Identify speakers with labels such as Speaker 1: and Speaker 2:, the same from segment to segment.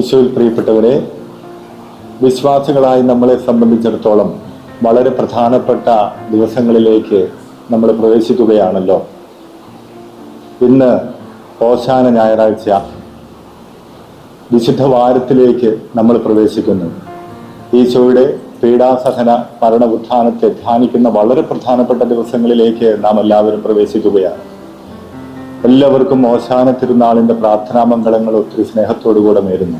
Speaker 1: ഈശോയിൽ പ്രിയപ്പെട്ടവരെ വിശ്വാസികളായി നമ്മളെ സംബന്ധിച്ചിടത്തോളം വളരെ പ്രധാനപ്പെട്ട ദിവസങ്ങളിലേക്ക് നമ്മൾ പ്രവേശിക്കുകയാണല്ലോ. ഇന്ന് ഓശാന ഞായറാഴ്ച വിശുദ്ധ വാരത്തിലേക്ക് നമ്മൾ പ്രവേശിക്കുന്നു. ഈശോയുടെ പീഡാസഹന മരണ ഉത്ഥാനത്തെ ധ്യാനിക്കുന്ന വളരെ പ്രധാനപ്പെട്ട ദിവസങ്ങളിലേക്ക് നാം എല്ലാവരും പ്രവേശിക്കുകയാണ്. എല്ലാവർക്കും ഓശാന തിരുനാളിന്റെ പ്രാർത്ഥനാ മംഗളങ്ങൾ ഒത്തിരി സ്നേഹത്തോടുകൂടെ നേരുന്നു.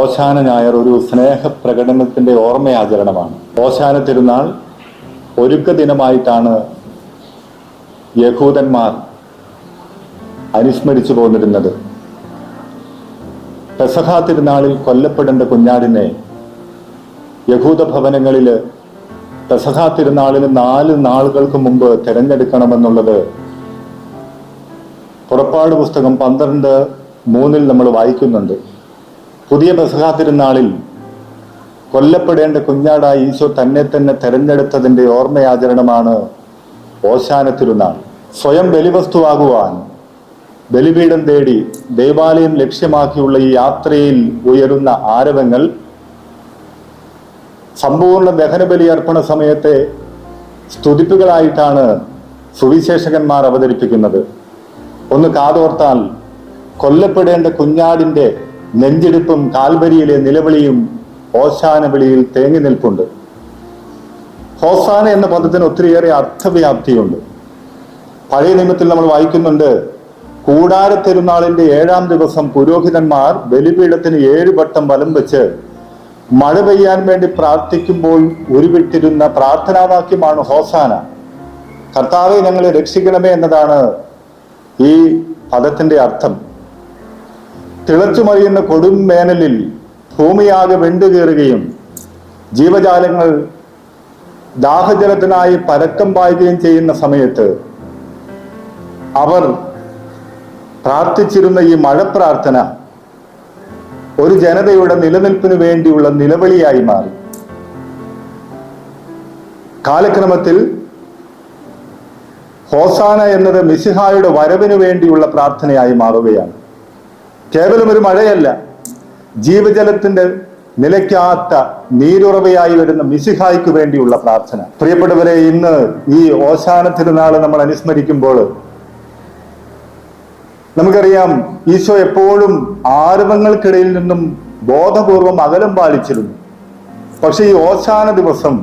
Speaker 1: ഓശാന ഞായർ ഒരു സ്നേഹ പ്രകടനത്തിന്റെ ഓർമ്മയാചരണമാണ്. ഓശാന തിരുനാൾ ഒരുക്ക ദിനമായിട്ടാണ് യഹൂദന്മാർ അനുസ്മരിച്ചു പോന്നിരുന്നത്. പെസഹ തിരുനാളിൽ കൊല്ലപ്പെടേണ്ട കുഞ്ഞാടിനെ യഹൂദ ഭവനങ്ങളിൽ പെസഹ തിരുനാളിന് നാല് നാളുകൾക്ക് മുമ്പ് തിരഞ്ഞെടുക്കണമെന്നുള്ളത് പുറപ്പാട് പുസ്തകം പന്ത്രണ്ട് മൂന്നിൽ നമ്മൾ വായിക്കുന്നുണ്ട്. പുതിയ പെസഹ തിരുനാളിൽ കൊല്ലപ്പെടേണ്ട കുഞ്ഞാടായി ഈശോ തന്നെ തന്നെ തെരഞ്ഞെടുത്തതിന്റെ ഓർമ്മയാചരണമാണ് ഓശാന തിരുനാൾ സ്വയം ബലിവസ്തുവാകുവാൻ ബലിപീഠം തേടി ദേവാലയം ലക്ഷ്യമാക്കിയുള്ള ഈ യാത്രയിൽ ഉയരുന്ന ആരവങ്ങൾ സമ്പൂർണ ദഹനബലി അർപ്പണ സമയത്തെ സ്തുതിപ്പുകളായിട്ടാണ് സുവിശേഷകന്മാർ അവതരിപ്പിക്കുന്നത്. ഒന്ന് കാതോർത്താൽ കൊല്ലപ്പെടേണ്ട കുഞ്ഞാടിന്റെ നെഞ്ചിടിപ്പും കാൽവരിയിലെ നിലവിളിയും ഓശാന വിളിയിൽ തേങ്ങി നിൽപ്പുണ്ട്. ഹോസാന എന്ന പദത്തിന് ഒത്തിരിയേറെ അർത്ഥവ്യാപ്തിയുണ്ട്. പഴയ നിയമത്തിൽ നമ്മൾ വായിക്കുന്നുണ്ട് കൂടാര തിരുനാളിന്റെ ഏഴാം ദിവസം പുരോഹിതന്മാർ ബലിപീഠത്തിന് ഏഴ് വട്ടം വലം വെച്ച് മഴ പെയ്യാൻ വേണ്ടി പ്രാർത്ഥിക്കുമ്പോൾ ഉരുവിട്ടിരുന്ന പ്രാർത്ഥനാവാക്യമാണ് ഹോസാന. കർത്താവെ ഞങ്ങളെ രക്ഷിക്കണമേ എന്നതാണ് ഈ പദത്തിന്റെ അർത്ഥം. തിളച്ചുമറിയുന്ന കൊടും വേനലിൽ ഭൂമിയാകെ വെണ്ടുകീറുകയും ജീവജാലങ്ങൾ ദാഹജലത്തിനായി പരക്കം പായുകയും ചെയ്യുന്ന സമയത്ത് അവർ പ്രാർത്ഥിച്ചിരുന്ന ഈ മഴ പ്രാർത്ഥന ഒരു ജനതയുടെ നിലനിൽപ്പിനു വേണ്ടിയുള്ള നിലവിളിയായി മാറി. കാലക്രമത്തിൽ ഹോസാന എന്നത് മിസിഹായുടെ വരവിനു വേണ്ടിയുള്ള പ്രാർത്ഥനയായി മാറുകയാണ്. കേവലം ഒരു മഴയല്ല. ജീവജലത്തിന്റെ നിലയ്ക്കാത്ത നീരുറവയായി വരുന്ന മിസിഹായ്ക്ക് വേണ്ടിയുള്ള പ്രാർത്ഥന. പ്രിയപ്പെട്ടവരെ ഇന്ന് ഈ ഓശാന തിരുനാൾ നമ്മൾ അനുസ്മരിക്കുമ്പോൾ നമുക്കറിയാം ഈശോ എപ്പോഴും ആരവങ്ങൾക്കിടയിൽ നിന്നും ബോധപൂർവം അകലം പാലിച്ചിരുന്നു. പക്ഷെ ഈ ഓശാന ദിവസം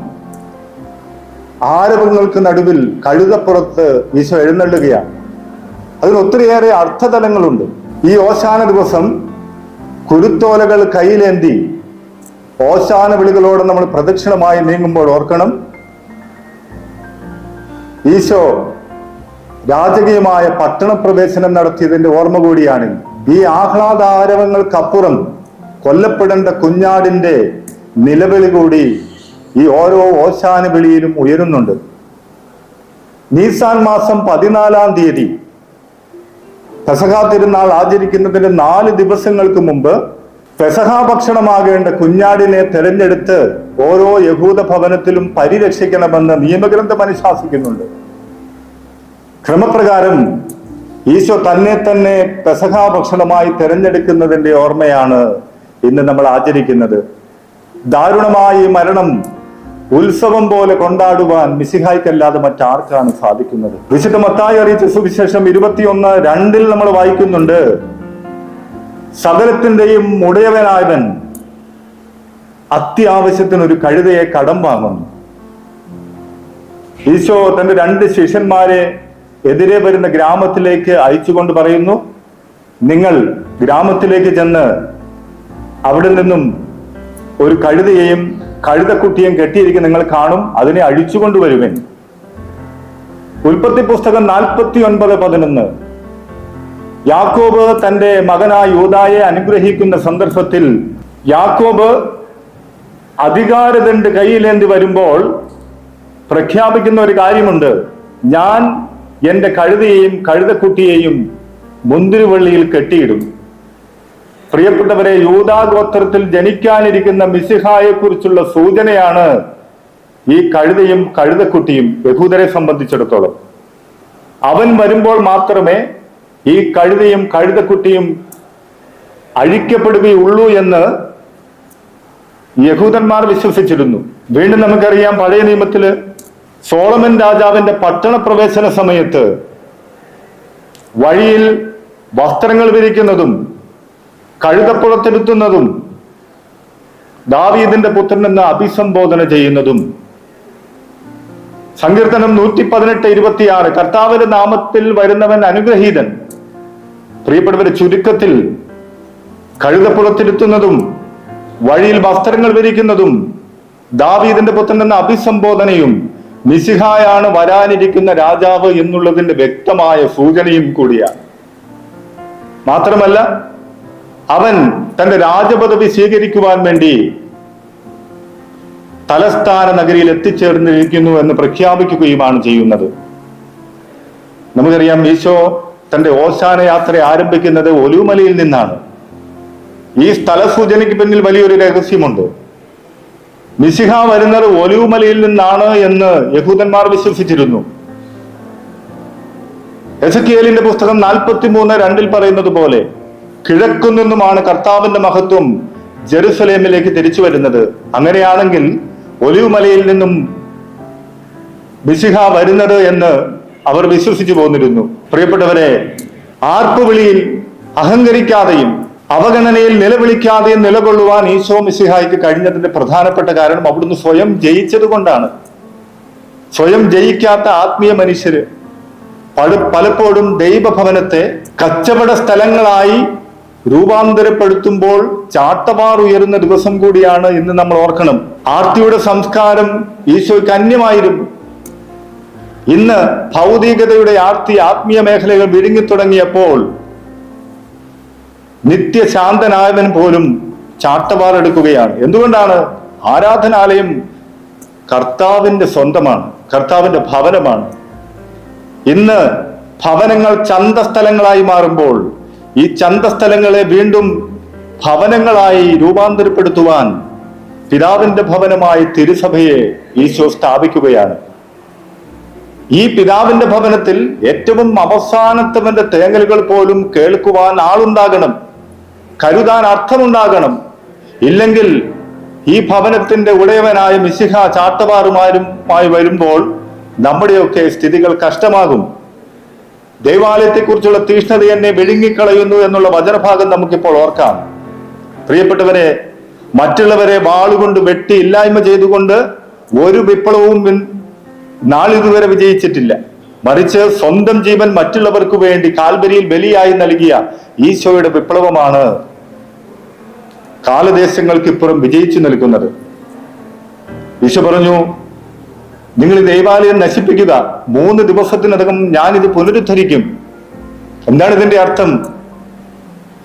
Speaker 1: ആരവങ്ങൾക്ക് നടുവിൽ കഴുതപ്പുറത്ത് ഈശോ എഴുന്നള്ളുകയാണ്. അതിന് ഒത്തിരിയേറെ അർത്ഥതലങ്ങളുണ്ട്. ഈ ഓശാന ദിവസം കുരുത്തോലകൾ കയ്യിലേന്തി ഓശാന വിളികളോട് നമ്മൾ പ്രദക്ഷിണമായി നീങ്ങുമ്പോൾ ഓർക്കണം. ഈശോ രാജകീയമായ പട്ടണപ്രവേശനം നടത്തിയതിന്റെ ഓർമ്മ കൂടിയാണ്. ഈ ആഹ്ലാദാരവങ്ങൾക്കപ്പുറം കൊല്ലപ്പെടേണ്ട കുഞ്ഞാടിന്റെ നിലവിളി കൂടി ഈ ഓരോ ഓശാന വിളിയിലും ഉയരുന്നുണ്ട്. നീസാൻ മാസം പതിനാലാം തീയതി പെസഹ തിരുനാൾ ആചരിക്കുന്നതിന് നാല് ദിവസങ്ങൾക്ക് മുമ്പ് പെസഹ ഭക്ഷണമാകേണ്ട കുഞ്ഞാടിനെ തെരഞ്ഞെടുത്ത് ഓരോ യഹൂദ ഭവനത്തിലും പരിരക്ഷിക്കണമെന്ന് നിയമഗ്രന്ഥം അനുശാസിക്കുന്നുണ്ട്. ക്രമപ്രകാരം ഈശോ തന്നെ തന്നെ പെസഹ ഭക്ഷണമായി തെരഞ്ഞെടുക്കുന്നതിന്റെ ഓർമ്മയാണ് ഇന്ന് നമ്മൾ ആചരിക്കുന്നത്. ദാരുണമായ മരണം ഉത്സവം പോലെ കൊണ്ടാടുവാൻ മിസിഹായ്ക്കല്ലാതെ മറ്റാർക്കാണ് സാധിക്കുന്നത്? വിശുദ്ധ മത്തായി അറിയിച്ച സുവിശേഷം ഇരുപത്തിയൊന്ന് രണ്ടിൽ നമ്മൾ വായിക്കുന്നുണ്ട്. സകലത്തിന്റെയും ഉടയവനായവൻ അത്യാവശ്യത്തിന് ഒരു കഴുതയെ കടം വാങ്ങുന്നു ഈശോ തന്റെ രണ്ട് ശിഷ്യന്മാരെ എതിരെ വരുന്ന ഗ്രാമത്തിലേക്ക് അയച്ചുകൊണ്ട് പറയുന്നു നിങ്ങൾ ഗ്രാമത്തിലേക്ക് ചെന്ന് അവിടെ നിന്നും ഒരു കഴുതയെയും കഴുതക്കുട്ടിയും കെട്ടിയിരിക്കും നിങ്ങൾ കാണും അതിനെ അഴിച്ചുകൊണ്ടുവരുവൻ. ഉൽപ്പത്തി പുസ്തകം നാൽപ്പത്തി ഒൻപത് പതിനൊന്ന്. യാക്കോബ് തന്റെ മകനായ യൂതായെ അനുഗ്രഹിക്കുന്ന സന്ദർഭത്തിൽ യാക്കോബ് അധികാരതണ്ട് കയ്യിലേന്തി വരുമ്പോൾ പ്രഖ്യാപിക്കുന്ന ഒരു കാര്യമുണ്ട്. ഞാൻ എന്റെ കഴുതയെയും കഴുതക്കുട്ടിയെയും മുന്തിരിവള്ളിയിൽ കെട്ടിയിടും. പ്രിയപ്പെട്ടവരെ യൂതാഗോത്രത്തിൽ ജനിക്കാനിരിക്കുന്ന മിസിഹായെ കുറിച്ചുള്ള സൂചനയാണ് ഈ കഴുതയും കഴുതക്കുട്ടിയും യഹൂദരെ സംബന്ധിച്ചിടത്തോളം. അവൻ വരുമ്പോൾ മാത്രമേ ഈ കഴുതയും കഴുതക്കുട്ടിയും അഴിക്കപ്പെടുകയുള്ളൂ എന്ന് യഹൂദന്മാർ വിശ്വസിച്ചിരുന്നു. വീണ്ടും നമുക്കറിയാം പഴയ നിയമത്തിൽ സോളമൻ രാജാവിന്റെ പട്ടണ പ്രവേശന സമയത്ത് വഴിയിൽ വസ്ത്രങ്ങൾ വിരിക്കുന്നതും കഴുതപ്പുറത്തിരുത്തുന്നതും ദാവീദിന്റെ പുത്രൻ എന്ന് അഭിസംബോധന ചെയ്യുന്നതും. സങ്കീർത്തനം നൂറ്റി പതിനെട്ട് ഇരുപത്തിയാറ്. കർത്താവിന്റെ നാമത്തിൽ വരുന്നവൻ അനുഗ്രഹീതൻ. പ്രിയപ്പെട്ടവരെ ചുരുക്കത്തിൽ കഴുതപ്പുറത്തിരുത്തുന്നതും വഴിയിൽ വസ്ത്രങ്ങൾ വിരിക്കുന്നതും ദാവീദിന്റെ പുത്രൻ എന്ന അഭിസംബോധനയും മിസിഹായാണ് വരാനിരിക്കുന്ന രാജാവ് എന്നുള്ളതിന്റെ വ്യക്തമായ സൂചനയും കൂടിയാണ്. മാത്രമല്ല അവൻ തന്റെ രാജപദവി സ്വീകരിക്കുവാൻ വേണ്ടി തലസ്ഥാന നഗരിയിൽ എത്തിച്ചേർന്നിരിക്കുന്നു എന്ന് പ്രഖ്യാപിക്കുകയുമാണ് ചെയ്യുന്നത്. നമുക്കറിയാം ഈശോ തന്റെ ഓശാന യാത്ര ആരംഭിക്കുന്നത് ഒലുമലയിൽ നിന്നാണ്. ഈ സ്ഥലസൂചനയ്ക്ക് പിന്നിൽ വലിയൊരു രഹസ്യമുണ്ട്. മിസിഹ വരുന്നത് ഒലുമലയിൽ നിന്നാണ് എന്ന് യഹൂദന്മാർ വിശ്വസിച്ചിരുന്നു. എസ് കെ എലിന്റെ പുസ്തകം നാൽപ്പത്തി മൂന്ന് രണ്ടിൽ പറയുന്നത് പോലെ കിഴക്കു നിന്നുമാണ് കർത്താവിന്റെ മഹത്വം ജെറുസലേമിലേക്ക് തിരിച്ചു വരുന്നത്. അങ്ങനെയാണെങ്കിൽ ഒലിവുമലയിൽ നിന്നും മിസിഹ വരുന്നത് എന്ന് അവർ വിശ്വസിച്ചു പോന്നിരുന്നു. പ്രിയപ്പെട്ടവരെ ആർപ്പുവിളിയിൽ അഹങ്കരിക്കാതെയും അവഗണനയിൽ നിലവിളിക്കാതെയും നിലകൊള്ളുവാൻ ഈശോ മിസിഹായ്ക്ക് കഴിഞ്ഞതിന്റെ പ്രധാനപ്പെട്ട കാരണം അവിടുന്ന് സ്വയം ജയിച്ചത് കൊണ്ടാണ്. സ്വയം ജയിക്കാത്ത ആത്മീയ മനുഷ്യര് പല- പലപ്പോഴും ദൈവഭവനത്തെ കച്ചവട സ്ഥലങ്ങളായി രൂപാന്തരപ്പെടുത്തുമ്പോൾ ചാട്ടവാർ ഉയരുന്ന ദിവസം കൂടിയാണ് ഇന്ന് നമ്മൾ ഓർക്കണം. ആർത്തിയുടെ സംസ്കാരം ഈശോയ്ക്ക് അന്യമായിരുന്നു. ഇന്ന് ഭൗതികതയുടെ ആർത്തി ആത്മീയ മേഖലകൾ വിഴുങ്ങിത്തുടങ്ങിയപ്പോൾ നിത്യശാന്തനായവൻ പോലും ചാട്ടവാർ എടുക്കുകയാണ്. എന്തുകൊണ്ടാണ്? ആരാധനാലയം കർത്താവിന്റെ സ്വന്തമാണ് കർത്താവിന്റെ ഭവനമാണ്. ഇന്ന് ഭവനങ്ങൾ ചന്തസ്ഥലങ്ങളായി മാറുമ്പോൾ ഈ ചന്തസ്ഥലങ്ങളെ വീണ്ടും ഭവനങ്ങളായി രൂപാന്തരപ്പെടുത്തുവാൻ പിതാവിന്റെ ഭവനമായി തിരുസഭയെ ഈശോ സ്ഥാപിക്കുകയാണ്. ഈ പിതാവിന്റെ ഭവനത്തിൽ ഏറ്റവും അവസാനത്തവന്റെ തേങ്ങലുകൾ പോലും കേൾക്കുവാൻ ആളുണ്ടാകണം. കരുതാൻ അർത്ഥമുണ്ടാകണം. ഇല്ലെങ്കിൽ ഈ ഭവനത്തിന്റെ ഉടയവനായ മിശിഹ ചാട്ടവാറുമാരുമായി വരുമ്പോൾ നമ്മുടെയൊക്കെ സ്ഥിതികൾ കഷ്ടമാകും. ദൈവാലയത്തെക്കുറിച്ചുള്ള തീഷ്ണത എന്നെ വിഴുങ്ങിക്കളയുന്നു എന്നുള്ള വചനഭാഗം നമുക്കിപ്പോൾ ഓർക്കാം. പ്രിയപ്പെട്ടവരെ മറ്റുള്ളവരെ വാളുകൊണ്ട് വെട്ടി ഇല്ലായ്മ ചെയ്തുകൊണ്ട് ഒരു വിപ്ലവവും നാളിതുവരെ വിജയിച്ചിട്ടില്ല. മറിച്ച് സ്വന്തം ജീവൻ മറ്റുള്ളവർക്ക് വേണ്ടി കാൽബരിയിൽ ബലിയായി നൽകിയ ഈശോയുടെ വിപ്ലവമാണ് കാലദേശങ്ങൾക്കിപ്പുറം വിജയിച്ചു നിൽക്കുന്നത്. ഈശോ പറഞ്ഞു നിങ്ങൾ ഈ ദൈവാലയം നശിപ്പിക്കുക. മൂന്ന് ദിവസത്തിനകം ഞാനിത് പുനരുദ്ധരിക്കും. എന്താണ് ഇതിന്റെ അർത്ഥം?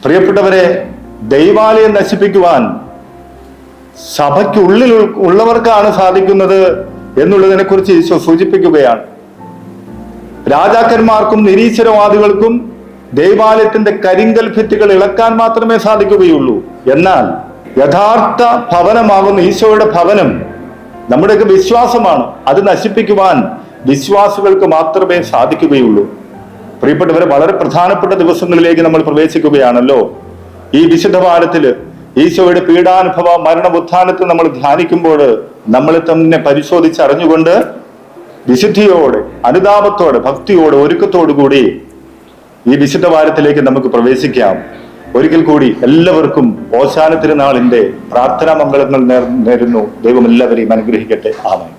Speaker 1: പ്രിയപ്പെട്ടവരെ ദൈവാലയം നശിപ്പിക്കുവാൻ സഭയ്ക്കുള്ളിൽ ഉള്ളവർക്കാണ് സാധിക്കുന്നത് എന്നുള്ളതിനെ കുറിച്ച് ഈശോ സൂചിപ്പിക്കുകയാണ്. രാജാക്കന്മാർക്കും നിരീശ്വരവാദികൾക്കും ദൈവാലയത്തിന്റെ കരിങ്കൽ ഭിത്തികൾ ഇളക്കാൻ മാത്രമേ സാധിക്കുകയുള്ളൂ. എന്നാൽ യഥാർത്ഥ ഭവനമാകുന്ന ഈശോയുടെ ഭവനം നമ്മുടെയൊക്കെ വിശ്വാസമാണ്. അത് നശിപ്പിക്കുവാൻ വിശ്വാസികൾക്ക് മാത്രമേ സാധിക്കുകയുള്ളൂ. പ്രിയപ്പെട്ടവരെ വളരെ പ്രധാനപ്പെട്ട ദിവസങ്ങളിലേക്ക് നമ്മൾ പ്രവേശിക്കുകയാണല്ലോ. ഈ വിശുദ്ധ വാരത്തിൽ ഈശോയുടെ പീഡാനുഭവ മരണബുദ്ധാനത്തെ നമ്മൾ ധ്യാനിക്കുമ്പോൾ നമ്മളെ തന്നെ പരിശോധിച്ചറിഞ്ഞുകൊണ്ട് വിശുദ്ധിയോടെ അനുതാപത്തോടെ ഭക്തിയോടെ ഒരുക്കത്തോടു കൂടി ഈ വിശുദ്ധ വാരത്തിലേക്ക് നമുക്ക് പ്രവേശിക്കാം. ഒരിക്കൽ കൂടി എല്ലാവർക്കും ഓശാന തിരുനാളിന്റെ പ്രാർത്ഥനാ മംഗളങ്ങൾ നേരുന്നു. ദൈവം എല്ലാവരെയും അനുഗ്രഹിക്കട്ടെ. ആമേൻ.